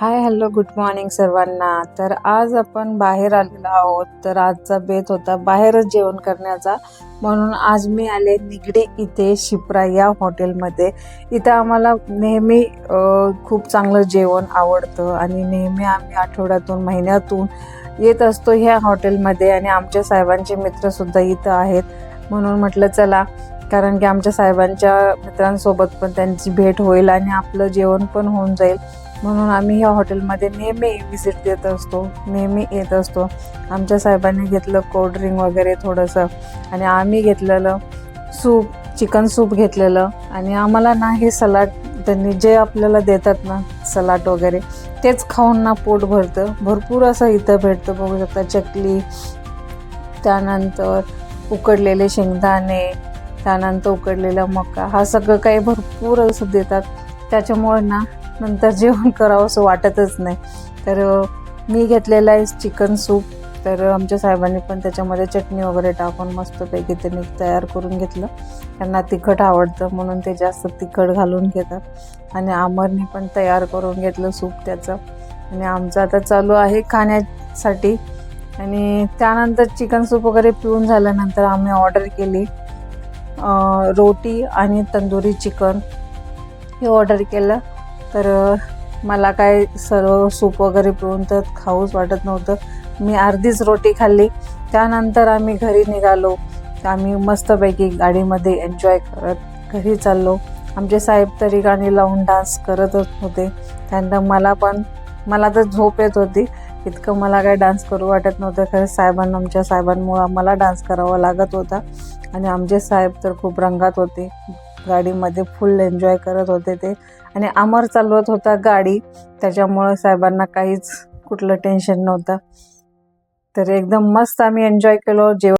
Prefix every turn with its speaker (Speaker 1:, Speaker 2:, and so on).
Speaker 1: Hi hello good morning सर्वांना. तर आज आपण बाहेर आलेलो आहोत. तर आजचा बेत होता बाहेरच जेवण करण्याचा. म्हणून आज मी आले निगडे इथे शिप्रा या हॉटेलमध्ये. इथं आम्हाला नेहमी खूप चांगलं जेवण आवडतं आणि नेहमी आम्ही आठवड्यातून महिन्यातून येत असतो ह्या हॉटेलमध्ये आणि आमच्या साहेबांचे मित्रसुद्धा इथं आहेत. म्हणून म्हटलं चला कारण की आमच्या साहेबांच्या मित्रांसोबत पण त्यांची भेट होईल आणि आपलं जेवण पण होऊन जाईल. म्हणून आम्ही ह्या हॉटेलमध्ये नेहमी व्हिजिट देत असतो नेहमी येत असतो. आमच्या साहेबांनी घेतलं कोल्ड्रिंक वगैरे थोडंसं आणि आम्ही घेतलेलं सूप चिकन सूप घेतलेलं. आणि आम्हाला ना हे सलाड त्यांनी जे आपल्याला देतात ना सलाड वगैरे तेच खाऊन ना पोट भरतं. भरपूर असं इथं भेटतं बघू शकता चकली त्यानंतर उकडलेले शेंगदाणे त्यानंतर उकडलेला मका. हा सगळं काही भरपूर असं देतात. त्याच्यामुळे ना नंतर जेवण करावं असं वाटतच नाही. तर मी घेतलेला आहे चिकन सूप. तर आमच्या साहेबांनी पण त्याच्यामध्ये चटणी वगैरे टाकून मस्तपैकी त्यांनी तयार करून घेतलं. त्यांना तिखट आवडतं म्हणून ते जास्त तिखट घालून घेतात. आणि आमरने पण तयार करून घेतलं सूप त्याचं. आणि आमचं आता चालू आहे खाण्यासाठी. आणि त्यानंतर चिकन सूप वगैरे पिऊन झाल्यानंतर आम्ही ऑर्डर केली. रोटी आणि तंदुरी चिकन हे ऑर्डर केलं. तर मला काय सर्व सूप वगैरे पिऊन तर खाऊच वाटत नव्हतं. मी अर्धीच रोटी खाल्ली. त्यानंतर आम्ही घरी निघालो. आम्ही मस्तपैकी गाडीमध्ये एन्जॉय करत घरी चाललो. आमचे साहेब तरी गाणी लावून डान्स करतच होते. त्यानंतर मला पण मला तर झोप येत होती. इतकं मला काय डान्स करू वाटत नव्हतं. खरं साहेबांना आमच्या साहेबांमुळं आम्हाला डान्स करावा लागत होता. आणि आमचे साहेब तर खूप रंगात होते. गाडीमध्ये फुल एन्जॉय करत होते ते. आणि अमर चालवत होता गाडी. त्याच्यामुळं साहेबांना काहीच कुठलं टेन्शन नव्हतं. तर एकदम मस्त आम्ही एन्जॉय केलो. जेवण